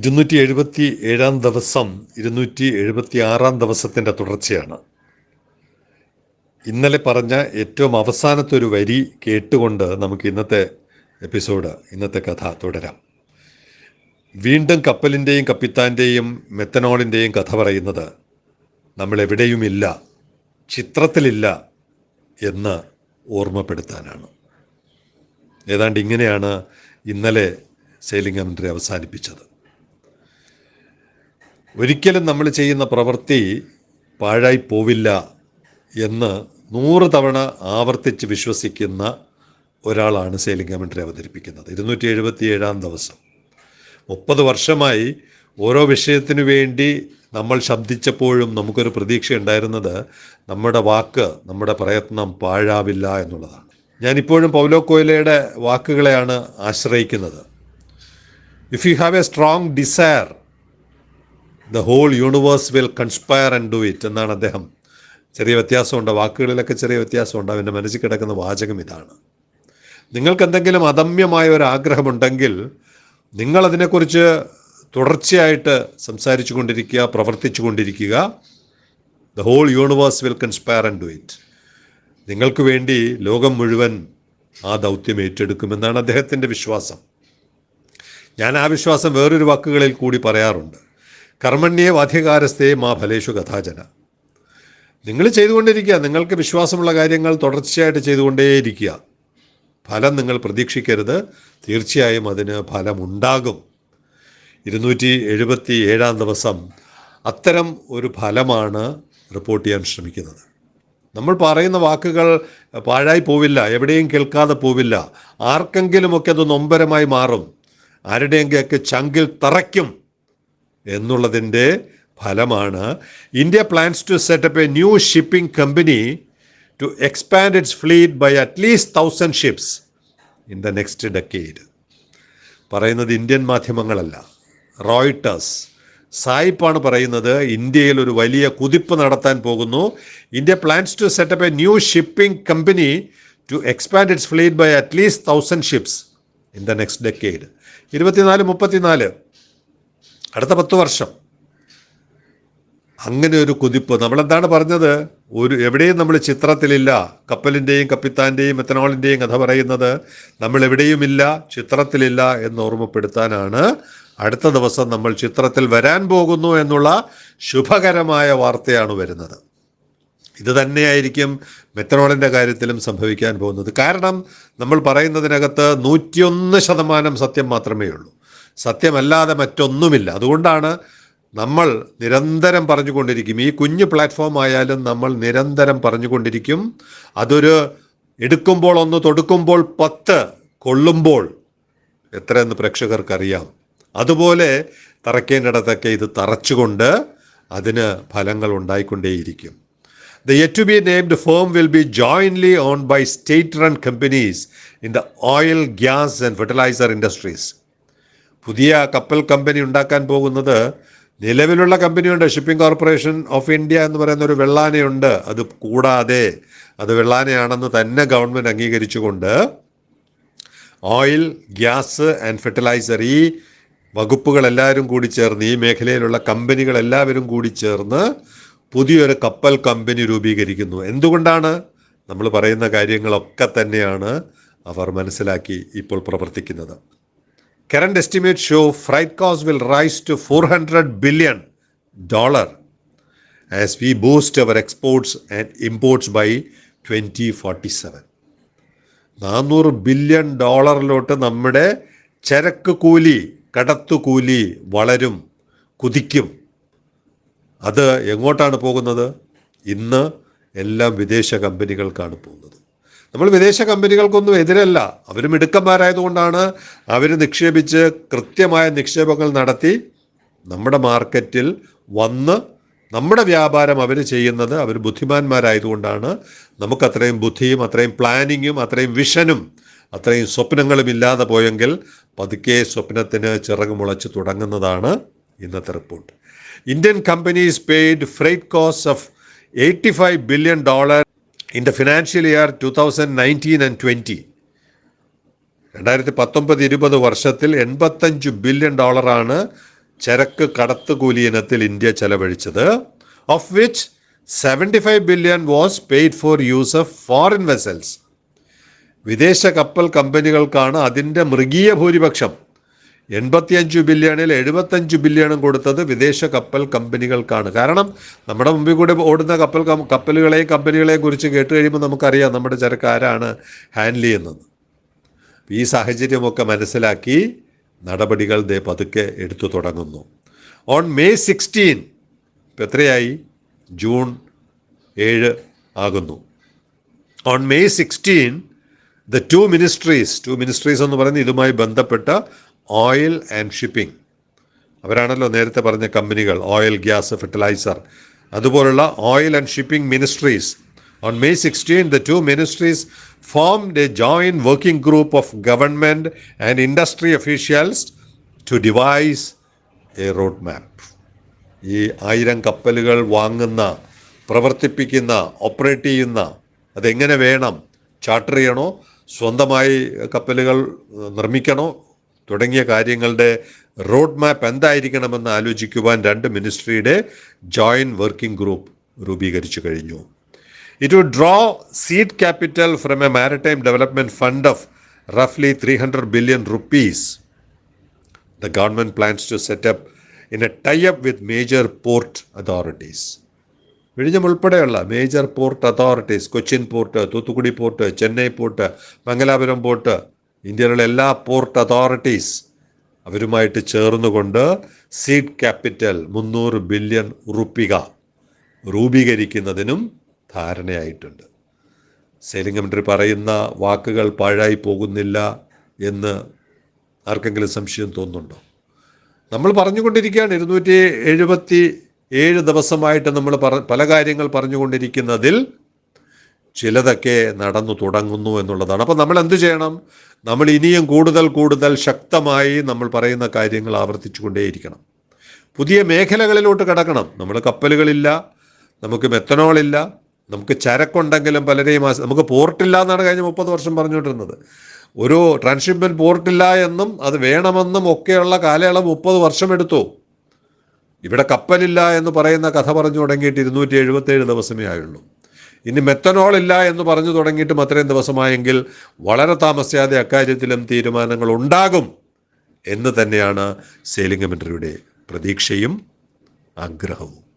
ഇരുന്നൂറ്റി എഴുപത്തി ഏഴാം ദിവസം ഇരുന്നൂറ്റി എഴുപത്തി ആറാം ദിവസത്തിന്റെ തുടർച്ചയാണ്. ഇന്നലെ പറഞ്ഞ ഏറ്റവും അവസാനത്തെ ഒരു വരി കേട്ടുകൊണ്ട് നമുക്ക് ഇന്നത്തെ എപ്പിസോഡ് ഇന്നത്തെ കഥ തുടരാം. വീണ്ടും കപ്പലിന്റെയും കപ്പിത്താന്റെയും മെത്തനോളിന്റെയും കഥ പറയുന്നത് നമ്മളെവിടെയുമില്ല ചിത്രത്തിലില്ല എന്ന് ഓർമ്മപ്പെടുത്താനാണ്. ഏതാണ്ട് ഇങ്ങനെയാണ് ഇന്നലെ സെയിലിംഗ് അവസാനിപ്പിച്ചത്. ഒരിക്കലും നമ്മൾ ചെയ്യുന്ന പ്രവൃത്തി പാഴായി പോവില്ല എന്ന് നൂറ് തവണ ആവർത്തിച്ച് വിശ്വസിക്കുന്ന ഒരാളാണ് സെയിലിംഗ് കമൻട്രി അവതരിപ്പിക്കുന്നത്. ഇരുന്നൂറ്റി എഴുപത്തി ഏഴാം ദിവസം. മുപ്പത് വർഷമായി ഓരോ വിഷയത്തിനു വേണ്ടി നമ്മൾ ശബ്ദിച്ചപ്പോഴും നമുക്കൊരു പ്രതീക്ഷ ഉണ്ടായിരുന്നത് നമ്മുടെ വാക്ക് നമ്മുടെ പ്രയത്നം പാഴാവില്ല എന്നുള്ളതാണ്. ഞാനിപ്പോഴും പൗലോ കോയിലയുടെ വാക്കുകളെയാണ് ആശ്രയിക്കുന്നത്. If you have a strong desire the whole universe will conspire and do it എന്നാണ് അദ്ദേഹം. ചെറിയ വ്യത്യാസമുണ്ട്. വാക്കുകളിലൊക്കെ ചെറിയ വ്യത്യാസമുണ്ട്. അവന്റെ മനസ്സിൽ കിടക്കുന്ന വാചകം ഇതാണ്. നിങ്ങൾക്ക് എന്തെങ്കിലും അദമ്യമായ ഒരു ആഗ്രഹമുണ്ടെങ്കിൽ നിങ്ങളതിനെക്കുറിച്ച് തുടർച്ചയായിട്ട് സംസാരിച്ചു കൊണ്ടിരിക്കുക പ്രവർത്തിച്ചു കൊണ്ടിരിക്കുക. The whole universe will conspire and do it നിങ്ങൾക്ക് വേണ്ടി ലോകം മുഴുവൻ ആ ദൗത്യം ഏറ്റെടുക്കുമെന്നാണ് അദ്ദേഹത്തിന്റെ വിശ്വാസം. ഞാൻ ആ വിശ്വാസം വേറൊരു വാക്കുകളിൽ കൂടി പറയാറുണ്ട്. കർമ്മണ്യെ വാധ്യകാരസ്ഥേ മാ ഫലേഷു കഥാചന നിങ്ങൾ ചെയ്തുകൊണ്ടിരിക്കുക നിങ്ങൾക്ക് വിശ്വാസമുള്ള കാര്യങ്ങൾ തുടർച്ചയായിട്ട് ചെയ്തുകൊണ്ടേയിരിക്കുക. ഫലം നിങ്ങൾ പ്രതീക്ഷിക്കരുത് തീർച്ചയായും അതിന് ഫലമുണ്ടാകും. ഇരുന്നൂറ്റി എഴുപത്തി ഏഴാം ദിവസം അത്തരം ഒരു ഫലമാണ് റിപ്പോർട്ട് ചെയ്യാൻ ശ്രമിക്കുന്നത്. നമ്മൾ പറയുന്ന വാക്കുകൾ പാഴായി പോവില്ല എവിടെയും കേൾക്കാതെ പോവില്ല. ആർക്കെങ്കിലുമൊക്കെ അത് നൊമ്പരമായി മാറും. ആരുടെയെങ്കിലൊക്കെ ചങ്കിൽ തറയ്ക്കും. എന്നുള്ളതിന്റെ ഫലമാണ്. India plans to set up a new shipping company to expand its fleet by at least thousand ships in the next decade പറയുന്നത് ഇന്ത്യൻ മാധ്യമങ്ങളല്ല റോയിട്ടേഴ്സ് സായിപ്പാണ് പറയുന്നത് ഇന്ത്യയിൽ ഒരു വലിയ കുതിപ്പ് നടത്താൻ പോകുന്നു. India plans to set up a new shipping company to expand its fleet by at least thousand ships in the next decade ഇരുപത്തിനാല് മുപ്പത്തിനാല്. അടുത്ത പത്ത് വർഷം. അങ്ങനെ ഒരു കുതിപ്പ്. നമ്മളെന്താണ് പറഞ്ഞത്? ഒരു എവിടെയും നമ്മൾ ചിത്രത്തിലില്ല. കപ്പലിന്റെയും കപ്പിത്താന്റെയും എത്തനോളിന്റെയും കഥ പറയുന്നത് നമ്മൾ എവിടെയുമില്ല ചിത്രത്തിലില്ല എന്ന് ഓർമ്മപ്പെടുത്താനാണ്. അടുത്ത ദിവസം നമ്മൾ ചിത്രത്തിൽ വരാൻ പോകുന്നു എന്നുള്ള ശുഭകരമായ വാർത്തയാണ് വരുന്നത്. ഇത് തന്നെയായിരിക്കും മെത്തനോളിന്റെ കാര്യത്തിലും സംഭവിക്കാൻ പോകുന്നത്. കാരണം നമ്മൾ പറയുന്നതിനകത്ത് നൂറ്റിയൊന്ന് ശതമാനം സത്യം മാത്രമേ ഉള്ളൂ സത്യമല്ലാതെ മറ്റൊന്നുമില്ല. അതുകൊണ്ടാണ് നമ്മൾ നിരന്തരം പറഞ്ഞുകൊണ്ടിരിക്കും. ഈ കുഞ്ഞു പ്ലാറ്റ്ഫോം ആയാലും നമ്മൾ നിരന്തരം പറഞ്ഞുകൊണ്ടിരിക്കും. അതൊരു എടുക്കുമ്പോൾ ഒന്ന് തൊടുക്കുമ്പോൾ പത്ത് കൊള്ളുമ്പോൾ എത്രയെന്ന് പ്രേക്ഷകർക്കറിയാം. അതുപോലെ തറയ്ക്കേണ്ടിടത്തൊക്കെ ഇത് തറച്ചുകൊണ്ട് അതിന് ഫലങ്ങൾ ഉണ്ടായിക്കൊണ്ടേയിരിക്കും. The yet to be named firm will be jointly owned by state run companies in the oil, gas, and fertilizer industries. പുതിയ കപ്പൽ കമ്പനി ഉണ്ടാക്കാൻ പോകുന്നത് നിലവിലുള്ള കമ്പനിയുണ്ട്. ഷിപ്പിംഗ് കോർപ്പറേഷൻ ഓഫ് ഇന്ത്യ എന്ന് പറയുന്ന ഒരു വെള്ളാനയുണ്ട്. അത് കൂടാതെ അത് വെള്ളാനയാണെന്ന് തന്നെ ഗവൺമെന്റ് അംഗീകരിച്ചുകൊണ്ട് ഓയിൽ ഗ്യാസ് ആൻഡ് ഫെർട്ടിലൈസർ ഈ വകുപ്പുകളെല്ലാവരും കൂടി ചേർന്ന് ഈ മേഖലയിലുള്ള കമ്പനികളെല്ലാവരും കൂടി ചേർന്ന് പുതിയൊരു കപ്പൽ കമ്പനി രൂപീകരിക്കുന്നു. എന്തുകൊണ്ടാണ്? നമ്മൾ പറയുന്ന കാര്യങ്ങളൊക്കെ തന്നെയാണ് അവർ മനസ്സിലാക്കി ഇപ്പോൾ പ്രവർത്തിക്കുന്നത്. Freight costs will rise to four hundred billion dollar as we boost our exports and imports by twenty forty seven നാനൂറ് ബില്യൺ ഡോളറിലോട്ട് നമ്മുടെ ചരക്ക് കൂലി കടത്തുകൂലി വളരും കുതിക്കും. അത് എങ്ങോട്ടാണ് പോകുന്നത്? ഇന്ന് എല്ലാം വിദേശ കമ്പനികൾക്കാണ് പോകുന്നത്. നമ്മൾ വിദേശ കമ്പനികൾക്കൊന്നും എതിരല്ല. അവർ മിടുക്കന്മാരായതുകൊണ്ടാണ് അവർ നിക്ഷേപിച്ച് കൃത്യമായ നിക്ഷേപങ്ങൾ നടത്തി നമ്മുടെ മാർക്കറ്റിൽ വന്ന് നമ്മുടെ വ്യാപാരം അവർ ചെയ്യുന്നത് അവർ ബുദ്ധിമാന്മാരായതുകൊണ്ടാണ്. നമുക്ക് അത്രയും ബുദ്ധിയും അത്രയും പ്ലാനിങ്ങും അത്രയും വിഷനും അത്രയും സ്വപ്നങ്ങളും ഇല്ലാതെ പോയെങ്കിൽ പതുക്കെ സ്വപ്നത്തിന് ചിറക് മുളച്ച് തുടങ്ങുന്നതാണ് ഇന്നത്തെ report. Indian companies paid freight cost of eighty five billion dollar in the financial year two thousand nineteen and twenty രണ്ടായിരത്തി പത്തൊമ്പത് ഇരുപത് വർഷത്തിൽ എൺപത്തഞ്ച് ബില്യൺ ഡോളറാണ് ചരക്ക് കടത്തുകൂലി ഇനത്തിൽ ഇന്ത്യ ചെലവഴിച്ചത് of which seventy five billion was paid for use of foreign vessels വിദേശ കപ്പൽ കമ്പനികൾക്കാണ് അതിന്റെ മൃഗീയ ഭൂരിപക്ഷം. എൺപത്തിയഞ്ച് ബില്യണിൽ എഴുപത്തഞ്ച് ബില്യണും കൊടുത്തത് വിദേശ കപ്പൽ കമ്പനികൾക്കാണ്. കാരണം നമ്മുടെ മുമ്പിൽ കൂടെ ഓടുന്ന കപ്പൽ കപ്പലുകളെയും കമ്പനികളെയും കുറിച്ച് കേട്ട് കഴിയുമ്പോൾ നമുക്കറിയാം നമ്മുടെ ചരക്ക് ഹാൻഡിൽ ചെയ്യുന്നത്. ഈ സാഹചര്യമൊക്കെ മനസ്സിലാക്കി നടപടികൾ ദേ പതുക്കെ എടുത്തു തുടങ്ങുന്നു. ഓൺ മെയ് സിക്സ്റ്റീൻ ഇപ്പം എത്രയായി? ജൂൺ ഏഴ് ആകുന്നു. On May sixteen the two ministries two ministries എന്ന് പറയുന്നത് ഇതുമായി ബന്ധപ്പെട്ട ഓയിൽ ആൻഡ് ഷിപ്പിംഗ്. അവരാണല്ലോ നേരത്തെ പറഞ്ഞ കമ്പനികൾ ഓയിൽ ഗ്യാസ് ഫെർട്ടിലൈസർ. അതുപോലുള്ള oil and shipping ministries. On May sixteen the two ministries formed a joint working group of government and industry officials to devise a road map ഈ ആയിരം കപ്പലുകൾ വാങ്ങുന്ന പ്രവർത്തിപ്പിക്കുന്ന operate ചെയ്യുന്ന അതെങ്ങനെ വേണം ചാർട്ടർ ചെയ്യണോ സ്വന്തമായി കപ്പലുകൾ നിർമ്മിക്കണോ തുടങ്ങിയ കാര്യങ്ങളുടെ റോഡ് മാപ്പ് എന്തായിരിക്കണമെന്ന് ആലോചിക്കുവാൻ രണ്ട് മിനിസ്ട്രിയുടെ ജോയിന്റ് വർക്കിംഗ് ഗ്രൂപ്പ് രൂപീകരിച്ചു കഴിഞ്ഞു it would draw seed capital from a maritime development fund of റഫ്ലി three hundred billion rupees the government plans to set up in a tie up with major port authorities. വിഴിഞ്ഞം ഉൾപ്പെടെയുള്ള major port authorities Cochin port Thoothukudi port Chennai port Mangalapuram port ഇന്ത്യയിലുള്ള എല്ലാ port authorities അവരുമായിട്ട് ചേർന്നുകൊണ്ട് seed capital മുന്നൂറ് billion റുപ്പിക രൂപീകരിക്കുന്നതിനും ധാരണയായിട്ടുണ്ട്. സെയിലിംഗ് കമ്മിറ്റി പറയുന്ന വാക്കുകൾ പാഴായി പോകുന്നില്ല എന്ന് ആർക്കെങ്കിലും സംശയം തോന്നുന്നുണ്ടോ? നമ്മൾ പറഞ്ഞുകൊണ്ടിരിക്കുകയാണ് ഇരുന്നൂറ്റി എഴുപത്തി ഏഴ് ദിവസമായിട്ട് നമ്മൾ പല കാര്യങ്ങൾ പറഞ്ഞുകൊണ്ടിരിക്കുന്നതിൽ ചിലതൊക്കെ നടന്നു തുടങ്ങുന്നു എന്നുള്ളതാണ്. അപ്പോൾ നമ്മൾ എന്ത് ചെയ്യണം? നമ്മൾ ഇനിയും കൂടുതൽ കൂടുതൽ ശക്തമായി നമ്മൾ പറയുന്ന കാര്യങ്ങൾ ആവർത്തിച്ചു കൊണ്ടേയിരിക്കണം പുതിയ മേഖലകളിലോട്ട് കടക്കണം. നമ്മൾ കപ്പലുകളില്ല നമുക്ക് മെത്തനോളില്ല നമുക്ക് ചരക്കുണ്ടെങ്കിലും പലരെയും നമുക്ക് പോർട്ടില്ല എന്നാണ് കഴിഞ്ഞ മുപ്പത് വർഷം പറഞ്ഞുകൊണ്ടിരുന്നത്. ഒരു ട്രാൻസ്ഷിപ്മെന്റ് പോർട്ടില്ല എന്നും അത് വേണമെന്നും ഒക്കെയുള്ള കാലയളവ് മുപ്പത് വർഷം എടുത്തു. ഇവിടെ കപ്പലില്ല എന്ന് പറയുന്ന കഥ പറഞ്ഞു തുടങ്ങിയിട്ട് ഇരുന്നൂറ്റി എഴുപത്തേഴ് ദിവസമേ ആയുള്ളൂ. ഇനി മെത്തനോൾ ഇല്ല എന്ന് പറഞ്ഞു തുടങ്ങിയിട്ടും അത്രയും ദിവസമായെങ്കിൽ വളരെ താമസിയാതെ അക്കാര്യത്തിലും തീരുമാനങ്ങൾ ഉണ്ടാകും എന്ന് തന്നെയാണ് സെയിലിംഗ് കമൻട്രിയുടെ പ്രതീക്ഷയും ആഗ്രഹവും.